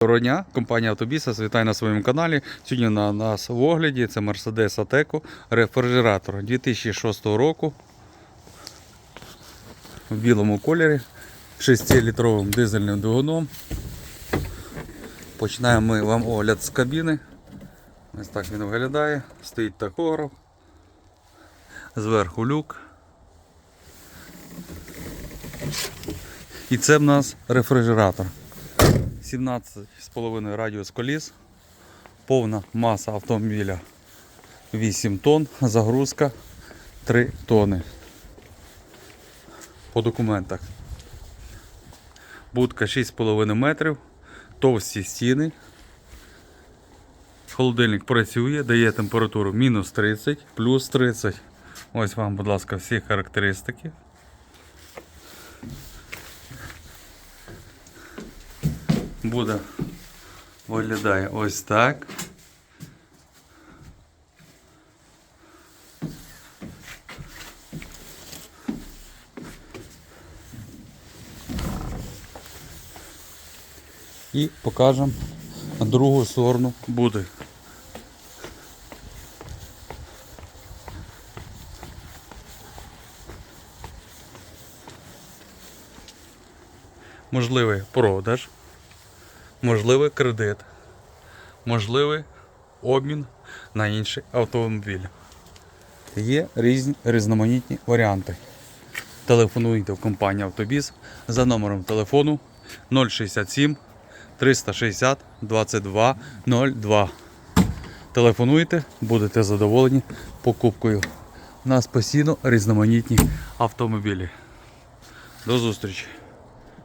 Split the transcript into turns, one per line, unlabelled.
Доброго дня, компанія Автобіса вітає на своєму каналі. Сьогодні на нас в огляді це Mercedes Ateco рефрижератор 2006 року в білому кольорі 6-літровим дизельним двигуном. Починаємо ми вам огляд з кабіни. Ось так він виглядає. Стоїть тахограф. Зверху люк. І це в нас рефрижератор. 17,5 радіус коліс, повна маса автомобіля 8 тонн, загрузка 3 тонни. По документах. Будка 6,5 метрів, товсті стіни. Холодильник працює, дає температуру мінус 30, плюс 30. Ось вам, будь ласка, всі характеристики. Буде виглядає ось так. І покажемо другу сторону буде. Можливий продаж можливий кредит, можливий обмін на інший автомобіль. Є різні різноманітні варіанти. Телефонуйте в компанію Автобіс за номером телефону 067 360 22 02. Телефонуйте, будете задоволені покупкою. У нас постійно різноманітні автомобілі. До зустрічі!